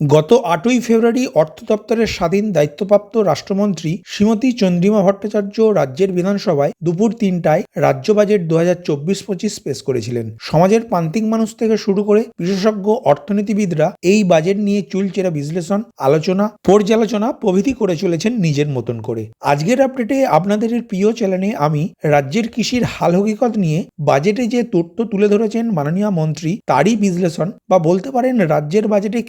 গত আটই ফেব্রুয়ারি অর্থ দপ্তরের স্বাধীন দায়িত্বপ্রাপ্ত রাষ্ট্রমন্ত্রী শ্রীমতী চন্দ্রিমা ভট্টাচার্য রাজ্যের বিধানসভায় দুপুর তিনটায় রাজ্য বাজেট দু হাজার চব্বিশ পঁচিশ পেশ করেছিলেন। সমাজের প্রান্তিক মানুষ থেকে শুরু করে বিশেষজ্ঞ অর্থনীতিবিদরা এই বাজেট নিয়ে চুলচেরা বিশ্লেষণ, আলোচনা, পর্যালোচনা প্রভৃতি করে চলেছেন নিজের মতন করে। আজকের আপডেটে আপনাদের প্রিয় চ্যানেলে আমি রাজ্যের কৃষির হাল হকিকত নিয়ে বাজেটে যে তথ্য তুলে ধরেছেন মাননীয় মন্ত্রী, তারই বিশ্লেষণ বা বলতে পারেন রাজ্যের বাজেটে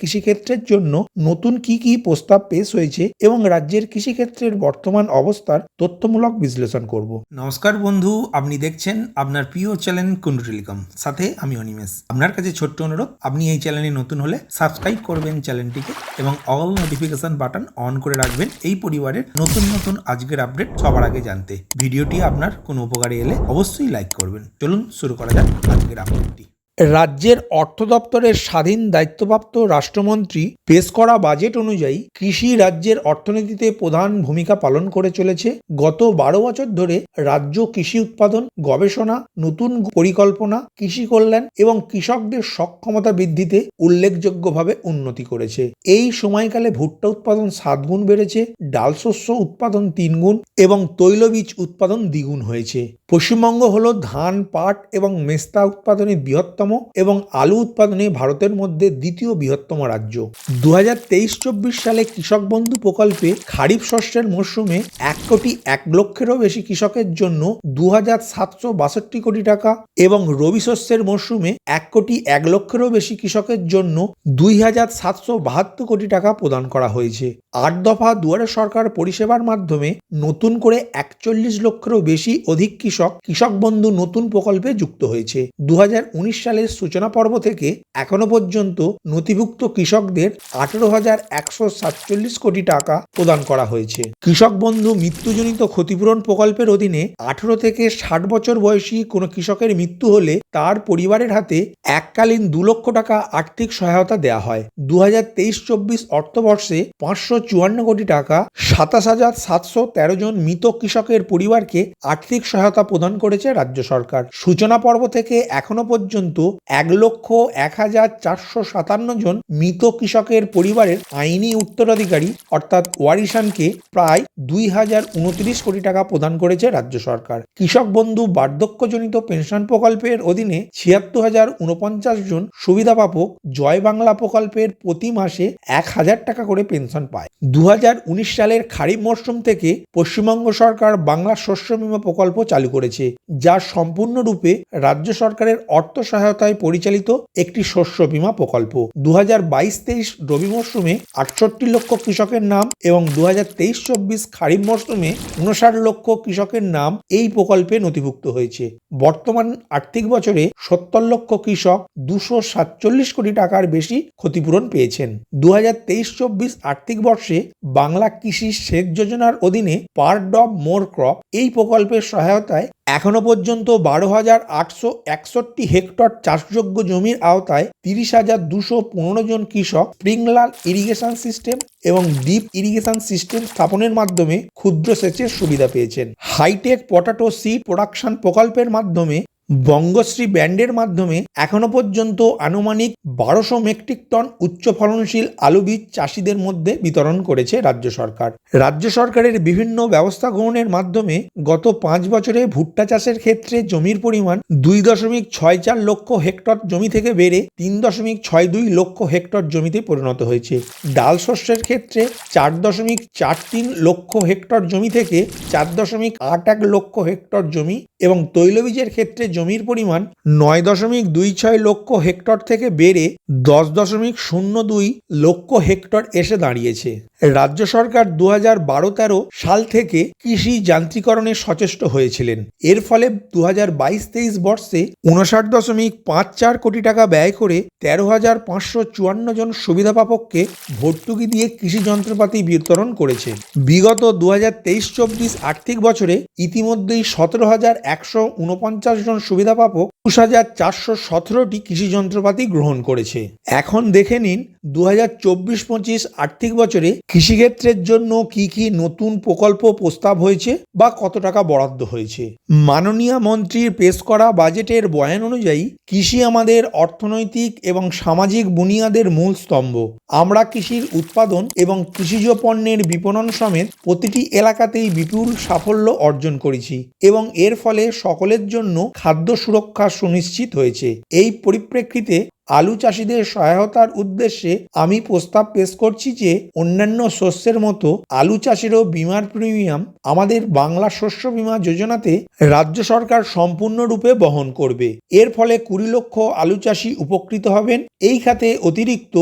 কৃষিক্ষেত্রের জন্য নতুন কি কি প্রস্তাব পেশ হয়েছে এবং রাজ্যের কৃষিক্ষেত্রের বর্তমান অবস্থার তথ্যমূলক বিশ্লেষণ করব। নমস্কার বন্ধু, আপনি দেখছেন আপনার প্রিয় চ্যানেল কুন্ডু টেলিকম সাথে আমি অনিমেষ। আপনার কাছে ছোট্ট অনুরোধ, আপনি এই চ্যানেলে নতুন হলে সাবস্ক্রাইব করবেন চ্যানেলটিকে এবং অল নোটিফিকেশন বাটন অন করে রাখবেন এই পরিবারের নতুন নতুন আজকের আপডেট সবার আগে জানতে। ভিডিওটি আপনার কোনো উপকারে এলে অবশ্যই লাইক করবেন। চলুন শুরু করা যাক আজকের আপডেটটি। রাজ্যের অর্থ দপ্তরের স্বাধীন দায়িত্বপ্রাপ্ত রাষ্ট্রমন্ত্রী পেশ করা বাজেট অনুযায়ী কৃষি রাজ্যের অর্থনীতিতে প্রধান ভূমিকা পালন করে চলেছে। গত বারো বছর ধরে রাজ্য কৃষি উৎপাদন, গবেষণা, নতুন পরিকল্পনা, কৃষি কল্যাণ এবং কৃষকদের সক্ষমতা বৃদ্ধিতে উল্লেখযোগ্যভাবে উন্নতি করেছে। এই সময়কালে ভুট্টা উৎপাদন সাত গুণ বেড়েছে, ডাল শস্য উৎপাদন তিন গুণ এবং তৈলবীজ উৎপাদন দ্বিগুণ হয়েছে। পশ্চিমবঙ্গ হল ধান, পাট এবং মেস্তা উৎপাদনে বৃহত্তম এবং আলু উৎপাদনে ভারতের মধ্যে দ্বিতীয় বৃহত্তম রাজ্য। দু হাজার তেইশ চব্বিশ সালে কৃষক বন্ধু প্রকল্পে খারিফ শস্যের মরশুমে এক কোটি এক লক্ষেরও বেশি কৃষকের জন্য দু হাজার সাতশো বাষট্টি কোটি টাকা এবং রবি শস্যের মরশুমে এক কোটি এক লক্ষেরও বেশি কৃষকের জন্য দুই হাজার সাতশো বাহাত্তর কোটি টাকা প্রদান করা হয়েছে। আট দফা দুয়ারে সরকার পরিষেবার মাধ্যমে নতুন করে একচল্লিশ লক্ষেরও বেশি অধিক কৃষক কৃষক কৃষক বন্ধু নতুন প্রকল্পে যুক্ত হয়েছে। দুহাজার উনিশ সালের সূচনা পর্ব থেকে এখনও পর্যন্ত নথিভুক্ত কৃষকদের আঠারো হাজার একশো সাতচল্লিশ কোটি টাকা প্রদান করা হয়েছে। কৃষক বন্ধু মৃত্যুজনিত ক্ষতিপূরণ প্রকল্পের অধীনে আঠারো থেকে ষাট বছর বয়সী কোনো কৃষকের মৃত্যু হলে তার পরিবারের হাতে এককালীন দু লক্ষ টাকা আর্থিক সহায়তা দেওয়া হয়। দু হাজার তেইশ চব্বিশ অর্থবর্ষে পাঁচশো চুয়ান্ন কোটি টাকা, সাতাশ হাজার সাতশো তেরো জন মৃত কৃষকের পরিবারকে আর্থিক সহায়তা প্রদান করেছে রাজ্য সরকার। সূচনা পর্ব থেকে এখনও পর্যন্ত এক লক্ষ এক হাজার চারশো সাতান্ন জন মৃত কৃষকের পরিবারের আইনি উত্তরাধিকারী অর্থাৎ ওয়ারিশানকে প্রায় দুই হাজার উনত্রিশ কোটি টাকা প্রদান করেছে রাজ্য সরকার। কৃষক বন্ধু বার্ধক্যজনিত পেনশন প্রকল্পের অধীনে ছিয়াত্তর হাজার উনপঞ্চাশ জন সুবিধাপ্রাপক জয় বাংলা প্রকল্পের প্রতি মাসে এক হাজার টাকা করে পেনশন পায়। দু হাজার উনিশ সালের খারিফ মরশুম থেকে পশ্চিমবঙ্গ সরকার বাংলা শস্য বীমা প্রকল্প চালু করেছে, যা সম্পূর্ণরূপে রাজ্য সরকারের অর্থ সহায়তায় পরিচালিত একটি শস্য বীমা প্রকল্প। দু হাজার বাইশ তেইশ রবি মরশুমে আটষট্টি লক্ষ কৃষকের নাম এবং দু হাজার তেইশ চব্বিশ খারিফ মরশুমে উনষাট লক্ষ কৃষকের নাম এই প্রকল্পে নথিভুক্ত হয়েছে। বর্তমান আর্থিক বছরে সত্তর লক্ষ কৃষক দুশো সাতচল্লিশ কোটি টাকার বেশি ক্ষতিপূরণ পেয়েছেন। দু হাজার তেইশ চব্বিশ আর্থিক বর্ষে বাংলা কৃষি সেচ যোজনার অধীনে পার ডব মোর ক্রপ এই প্রকল্পের সহায়তায় এখনও পর্যন্ত বারো হাজার আটশো একষট্টি হেক্টর চাষযোগ্য জমির আওতায় তিরিশ হাজার দুশো পনেরো জন কৃষক স্প্রিংলার ইরিগেশন সিস্টেম এবং ডিপ ইরিগেশন সিস্টেম স্থাপনের মাধ্যমে ক্ষুদ্র সেচের সুবিধা পেয়েছেন। হাইটেক পটাটো সিড প্রোডাকশন প্রকল্পের মাধ্যমে বঙ্গশ্রী ব্যান্ডের মাধ্যমে এখনও পর্যন্ত আনুমানিক বারোশো মেট্রিক টন উচ্চ ফলনশীল আলু বীজ চাষিদের মধ্যে বিতরণ করেছে রাজ্য সরকার। রাজ্য সরকারের বিভিন্ন ব্যবস্থা গ্রহণের মাধ্যমে গত পাঁচ বছরে ভুট্টা চাষের ক্ষেত্রে জমির পরিমাণ দুই দশমিক ছয় চার লক্ষ হেক্টর জমি থেকে বেড়ে তিন দশমিক ছয় দুই লক্ষ হেক্টর জমিতে পরিণত হয়েছে। ডাল শস্যের ক্ষেত্রে চার দশমিক চার তিন লক্ষ হেক্টর জমি থেকে চার দশমিক আট এক লক্ষ হেক্টর জমি এবং তৈলবীজের ক্ষেত্রে জমির পরিমাণ নয় দশমিক দুই ছয় লক্ষ হেক্টর থেকে বেড়ে দশ দশমিক শূন্য দুই লক্ষ হেক্টর এসে দাঁড়িয়েছে। রাজ্য সরকার দু হাজার বারো তেরো সাল থেকে কৃষি যান্ত্রিকরণে সচেষ্ট হয়েছিলেন। এর ফলে দু হাজার বাইশ তেইশ বর্ষে উনষাট দশমিক পাঁচ চার কোটি টাকা ব্যয় করে তেরো হাজার পাঁচশো চুয়ান্ন জন সুবিধাপ্রাপককে ভর্তুকি দিয়ে কৃষি যন্ত্রপাতি বিতরণ করেছে। বিগত দু হাজার তেইশ চব্বিশ আর্থিক বছরে ইতিমধ্যেই সতেরো হাজার একশো উনপঞ্চাশ জন সুবিধাপ্রাপক একুশ হাজার চারশো সতেরোটি কৃষি যন্ত্রপাতি গ্রহণ করেছে। এখন দেখে নিন দু হাজার চব্বিশ পঁচিশ আর্থিক বছরে কৃষিক্ষেত্রের জন্য কি কি নতুন প্রকল্প প্রস্তাব হয়েছে বা কত টাকা বরাদ্দ হয়েছে? মাননীয় মন্ত্রীর পেশ করা বাজেটের বয়ান অনুযায়ী, কৃষি আমাদের অর্থনৈতিক এবং সামাজিক বুনিয়াদের মূল স্তম্ভ। আমরা কৃষির উৎপাদন এবং কৃষিজ পণ্যের বিপণন সমেত প্রতিটি এলাকাতেই বিপুল সাফল্য অর্জন করেছি এবং এর ফলে সকলের জন্য খাদ্য সুরক্ষা সুনিশ্চিত হয়েছে। এই পরিপ্রেক্ষিতে আলু চাষিদের সহায়তার উদ্দেশ্যে আমি প্রস্তাব পেশ করছি যে অন্যান্য শস্যের মতো আলু চাষেরও বিমার প্রিমিয়াম আমাদের বাংলা শস্য বিমা যোজনাতে রাজ্য সরকার সম্পূর্ণরূপে বহন করবে। এর ফলে কুড়ি লক্ষ আলু চাষি উপকৃত হবেন। এই খাতে অতিরিক্ত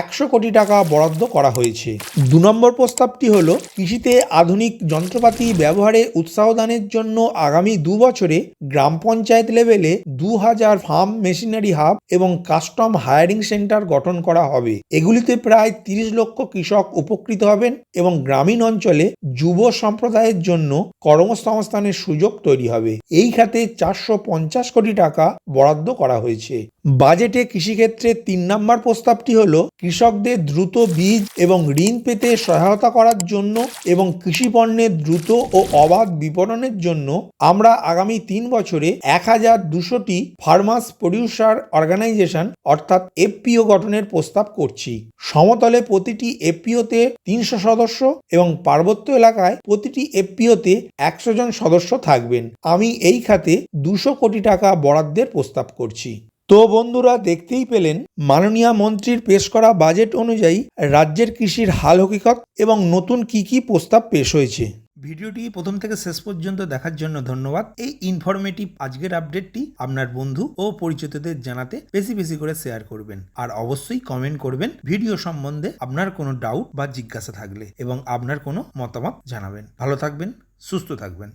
একশো কোটি টাকা বরাদ্দ করা হয়েছে। দু নম্বর প্রস্তাবটি হল, কৃষিতে আধুনিক যন্ত্রপাতি ব্যবহারে উৎসাহ দানের জন্য আগামী দু বছরে গ্রাম পঞ্চায়েত লেভেলে দু হাজার ফার্ম মেশিনারি হাব এবং কাস্টম হায়ারিং সেন্টার গঠন করা হবে। এগুলিতে প্রায় তিরিশ লক্ষ কৃষক উপকৃত হবেন এবং গ্রামীণ অঞ্চলে যুব সম্প্রদায়ের জন্য কর্মসংস্থানের সুযোগ তৈরি হবে। এই খাতে চারশো পঞ্চাশ কোটি টাকা বরাদ্দ করা হয়েছে। বাজেটে কৃষিক্ষেত্রে তিন নম্বর প্রস্তাবটি হল কৃষকদের দ্রুত বীজ এবং ঋণ পেতে সহায়তা করার জন্য এবং কৃষি পণ্যের দ্রুত ও অবাধ বিপণনের জন্য আমরা আগামী তিন বছরে এক হাজার দুশোটি ফার্মার্স প্রডিউসার অর্গানাইজেশন অর্থাৎ এফপিও গঠনের প্রস্তাব করছি। সমতলে প্রতিটি এফপিওতে তিনশো সদস্য এবং পার্বত্য এলাকায় প্রতিটি এফপিওতে একশো জন সদস্য থাকবেন। আমি এই খাতে দুশো কোটি টাকা বরাদ্দের প্রস্তাব করছি। তো বন্ধুরা দেখতেই পেলেন, মাননীয় মন্ত্রীর পেশ করা বাজেট অনুযায়ী রাজ্যের কৃষির হাল হকিকত এবং নতুন কি কি প্রস্তাব পেশ হয়েছে। ভিডিওটি প্রথম থেকে শেষ পর্যন্ত দেখার জন্য ধন্যবাদ। এই ইনফরমেটিভ আজকের আপডেটটি আপনার বন্ধু ও পরিচিতদের জানাতে বেশি বেশি করে শেয়ার করবেন। আর অবশ্যই কমেন্ট করবেন ভিডিও সম্বন্ধে আপনার কোনো ডাউট বা জিজ্ঞাসা থাকলে এবং আপনার কোনো মতামত জানাবেন। ভালো থাকবেন, সুস্থ থাকবেন।